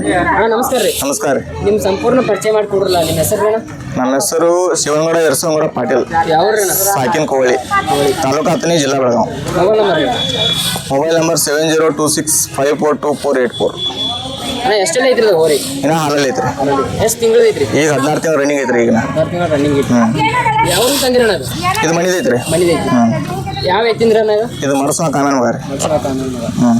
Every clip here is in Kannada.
ನಮಸ್ಕಾರ. ರೀ. ನಮಸ್ಕಾರ ರೀ. ಸಂಪೂರ್ಣ ಪರಿಚಯ ಮಾಡಿಕೊಡ್ರಲ್ಲ ನಿಮ್ಮ ನನ್ನ ಹೆಸರು ಶಿವನಗೌಡ ಯರಸಂಗೌಡ ಪಾಟೀಲ್. ಯಾವ್ರಿ ಅಣ್ಣ ಸಾಕಿನ ಕೋಳಿ ತಾಲೂಕು ಹತ್ತನೇ ಜಿಲ್ಲಾ Belgaum. Mobile number mobile number seven zero two six five four two four eight four ಅಣ್ಣ ಎಷ್ಟೆಲ್ಲ ಐತ್ರಿ ಅದು ಹೋರಿ? ಇನ್ನ ಹಾಲಲ್ಲಿ ಐತ್ರಿ. ಎಷ್ಟು ತಿಂಗಳು ಐತ್ರಿ? ಈಗ ಹದಿನಾರು ತಿಂಗಳು ರನ್ನಿಂಗ್ ಐತ್ರಿ ಈಗ ಹದಿನಾರು ತಿಂಗಳು ರನ್ನಿಂಗ್ ಐತಿ ಹ್ಞೂ ಯಾವ ತಂದಿರ ಅದು? ಇದು ಮನಿದೈತಿ ಹ್ಞೂ ಯಾವ ಎತ್ತಿಂದ್ರ ಅಣ್ಣ ಇದು? ಇದು ಮರಸನ ಮಗ ರೀ ಮನುಷ್ಯನ ಕಾನೂನು. ಹ್ಞೂ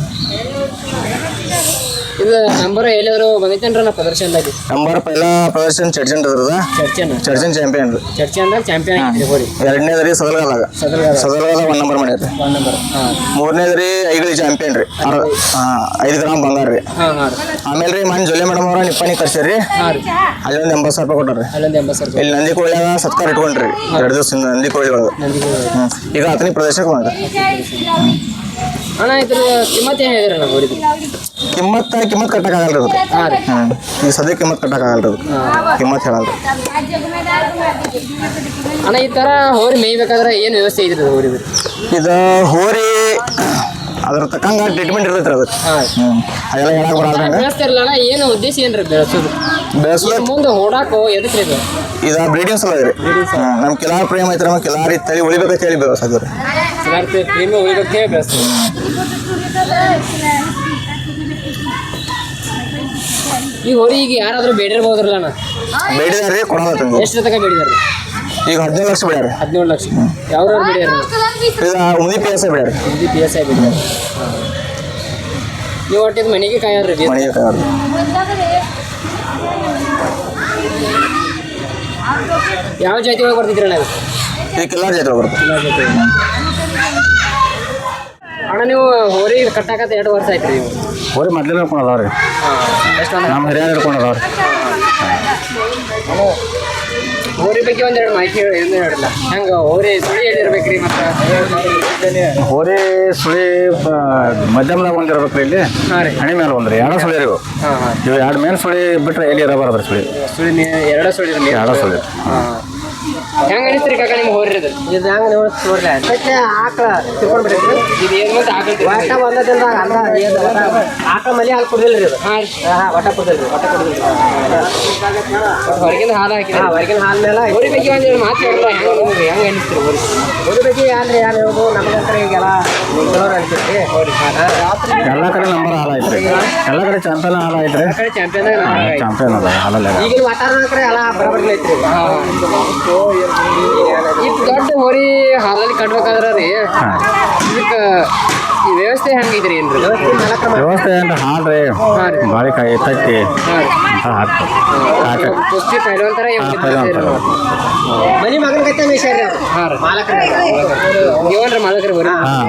ಇದು ನಂಬರ್ ಎಲ್ಲಾದ್ರು ಬಂದೈತೇನ್ರಿ ಅಣ್ಣ ಪ್ರದರ್ಶನದಾಗಿ? ನಂಬರ್ ಪೈಲ ಪ್ರದರ್ಶನ ಚರ್ಚನ್ ಅದ್ರದ ಚರ್ಚೆನ ಚಡ್ಜನ್ ಚಾಂಪಿಯನ್ ರೀ ಚರ್ಚೆ ಅಂದಾಗ ಚಾಂಪಿಯನ್ ಹೋರಿ ಎರಡನೇದು ರೀ ಸದಲಗಾಲಾಗ ಸದಲ್ಗಾಲ ಸದಲಗಾಲ ಒನ್ ನಂಬರ್ ಮಾಡ್ಯಾರ ಒನ್ ನಂಬರ್ ಮೂರನೇದು ರೀ ಐಗಳಿ ಚಾಂಪಿಯನ್ ರೀ. ಐದು ಗ್ರಾಮ್ ಬಂಗಾರ ರೀ. ಆಮೇಲೆ ರೀ ಮನ್ ಜೊಲೆ ಮೇಡಮ್ ಅವ್ರ ನಿಪ್ಪಾನಿ ಕರ್ಸ್ಯಾರಿ ಅಲ್ಲೊಂದು ಎಂಬತ್ತು ಸಾವಿರ ರೂಪಾಯಿ ಕೊಟ್ಟಾರ ಅಲ್ಲೊಂದು ಎಂಬತ್ತು ಸಾವಿರ ಇಲ್ಲಿ ನಂದಿ ಕೋಳಿಯಾಗ ಸತ್ಕಾರ ಇಟ್ಕೊಂಡ್ರಿ. ಎರಡು ದಿವಸ ನಂದಿ ಕೋಳಿ ಒಳಗೆ. ಈಗ ಹತ್ತನೇ ಪ್ರದೇಶಕ್ಕೆ ಬಂದ ಅಣ್ಣ ಇದ್ರ ಕಿಮ್ಮತ್ ಏನು ಹೇಳಿದ್ರಣ್ಣ ಕಿಮ್ಮತ್ತ ಕಿಮ್ಮತ್ ಕಟ್ಟಕ್ಕಾಗಲ್ಲ ರೀ ಅದು ಹಾಂ ರೀ. ಹ್ಞೂ ಈಗ ಸದ್ಯ ಕಿಮ್ಮತ್ ಕಟ್ಟಕ್ಕಾಗಲ್ರಿ ಅದು ಕಿಮ್ಮತ್ ಹೇಳಲ್ರಿ. ಅಣ್ಣ ಈ ಥರ ಹೋರಿ ಮೇಯ್ಬೇಕಾದ್ರೆ ಏನು ವ್ಯವಸ್ಥೆ ಇದ್ರಿ ಹೋರಿದು ಇದು ಹೋರಿ ಅದ್ರ ತಕ್ಕಂಗ ಟ್ರೀಟ್ಮೆಂಟ್ ಇರ್ತೈತ್ರಿ ಅದು. ಅದೆಲ್ಲ ಹೇಳಕ್ ಬರಲ್ಲ ಬೆಳೆಸ್ತಾ ಏನು ಉದ್ದೇಶ ಏನ್ರಿ ಬೆಳೆಸೋದು? ಬೆಳೆಸೋದು ಮುಂದೆ ಓಡಾಕೋ ಎದಕ್ಕೆ ಇದು? ಇದು ಬ್ರೀಡಿಂಗ್ ಸಲ ರೀ ನಮ್ಮ ಕಿಲಾರ್ ಪ್ರೇಮ ಐತ್ರಿ ನಮ್ಮ ಕಿಲಾರಿ ತಳಿ ಉಳಿಬೇಕಂತ ಹೇಳಿ ಬೆಳೆಸೋದು ರೀ ಸಿಗಾರ್ತಿ ಪ್ರೇಮಿ ಉಳಿಬೇಕೇ ಬೆಳೆಸ್ತೀವಿ ಈ ಹೋರಿ ಈಗ ಯಾರಾದ್ರೂ ಬೇಡಿರ್ಬೋದ್ರಲ್ಲ ಅಣ್ಣ? ಬೇಡಿದಾರೆ ಕೊಡೋದು ಎಷ್ಟು ತನಕ ಬೇಡಿದಾರೆ ಈಗ ಹದಿನೈದು ಲಕ್ಷ ಬೇಡ್ಯಾರ. ಹದಿನೇಳು ಲಕ್ಷ. ಯಾವ್ಯಾರು ಬೇಡಿದಾರೆ ಇದು ಉದಿ ಪಿ ಎಸ್ ಬೇಡ್ಯಾರ. ಇದು ಪಿ ಎಸ್ ಐ ಬೇಡಿದಾರೆ ನೀವು ಒಟ್ಟು ಇದು ಮನೆಗೆ ಕಾಯಾರ್ರಿ ಬೀಜ. ಮನೆಗೆ ಕಾಯ್ದು ಯಾವ ಜಾತಿ ಒಳಗೆ ಬರ್ತಿದ್ರಣ್ಣ ಇದು ಇದು ಕಿಲಾರ್ ಜಾತ್ರೆ ಬರುತ್ತೆ ಎಲ್ಲ ಜಾತಿ ಒಳಗೆ. ಅಣ್ಣ ನೀವು ಹೋರಿ ಕಟ್ಟಾಕತ್ತ ಎರಡು ವರ್ಷ ಆಯ್ತು ನೀವು. ಹೋರಿ ಮೊದ್ಲೇ ಹಿಡ್ಕೊಂಡು ಅದಾವ ರೀ ಎಷ್ಟು ಅಂದ್ರೆ ನಮ್ಮ ಹಿರಿಯರು ಹಿಡ್ಕೊಂಡು ಅದಾವ ರೀ ಹೋರಿ ಬಗ್ಗೆ ಒಂದೆರಡು ಮಾಹಿತಿ ಏನು ಹೇಳಿಲ್ಲ. ಹೆಂಗೆ ಹೋರಿ ಸುಳಿ ಹೇಳಿರ್ಬೇಕ್ರಿ ಮತ್ತೆ? ಹೋರಿ ಸುಳಿ ಮಧ್ಯಮದಾಗ ಒಂದು ಇರ್ಬೇಕು ರೀ ಇಲ್ಲಿ. ಹಾಂ ರೀ. ಹಣಿ ಮೇಲೆ ಒಂದ್ರಿ ಎರಡ ಸುಳಿ ರೀ ಇವು. ಹಾಂ ಹಾಂ. ಇವು ಎರಡು ಮೇಲೆ ಸುಳಿ ಬಿಟ್ರೆ ಎಲ್ಲಿ ಇರಬಾರ್ದು ರೀ ಸುಳಿ ಸುಳಿ ಎರಡು ಸುಳಿ ಎರಡ ಎರಡು ಸುಳಿ. ಹಾಂ. ಹೆಂಗೆ ಅನಿಸ್ತೀರಿ ಕಾಕ ನಿಮ್ಗೆ ಇದು ಇದು ಹೆಂಗ್ ನೀವು ನೋಡ್ರಿ ಅದಕ್ಕೆ ಆಕಳ ತಿಳ್ಕೊಂಡ್ ಬಿಡ್ರಿ ಇದು ಏನು ಮತ್ತೆ ಆಕಳ್ತಿ ಒಟ್ಟ ಒಂದ ದಿನದಾಗ ಅಲ್ಲ ಏನು ಒಟ್ಟ ಆಕಳ ಮನೆ ಹಾಲು ರೀ ಇದು. ಹಾಂ ರೀ. ಹಾ ಒಟ್ಟ ಕುಡ್ದಿಲ್ರಿ ಹೊರಗಿಂದ ಹಾಲು ಹಾಕಿದ್ರೆ. ಹೊರಗಿನ ಹಾಲ್ ಮೇಲೆ ಹೋರಿ ಬಗ್ಗೆ ಒಂದೆರಡು ಮಾತು ಹೇಳಿಲ್ಲ ಹೆಂಗೆ ನಿಮ್ಗೆ ಹೆಂಗೆ ಅನಿಸ್ತೀರಿ ಹೋರಿ? ಬಗ್ಗೆ ಯಾನ್ರಿ ಯಾರು ಹೇಳೋದು ನಮಗಂತ್ರ ಈಗೆಲ್ಲ ಎಲ್ಲ ಕಡೆ ನಂಬರ್ ಹಾಲು ಐತ್ರಿ ಎಲ್ಲ ಕಡೆ ಚಾಂಪಿಯನ್ ಹಾಲು ಐತ್ರಿ ಚಾಂಪಿಯನ್ ಚಾಂಪಿಯನ್ ಹಾಲಲ್ಲ ಈಗಿನ ವಾತಾವರಣ ಕಡೆ ಎಲ್ಲ ಬರಬರ್ಲಿ ಐತ್ರಿ. ಈ ದೊಡ್ಡ ಹೋರಿ ಹಾಲಲ್ಲಿ ಕಟ್ಬೇಕಾದ್ರೆ ರೀ ಇದಕ್ಕೆ ಈ ವ್ಯವಸ್ಥೆ ಹೆಂಗಿದ್ರಿ ಏನ್ರಿ? ವ್ಯವಸ್ಥೆ ಏನ್ರಿ? ಹಾಲು ರೀ. ಬಾಳೆಕಾಯಿ ತಟ್ಟಿ. ಕುಸ್ತಿ ಮನಿ ಮಗನ ಕತ್ತೆ ಮೇಯ್ಸ್ಯಾರ್ರಿ ಅವ್ರು ಹಾಂ ರೀ. ಮಾಲಕರ ಮಾಲಕರಿ ಬರೀ ಹಾಂ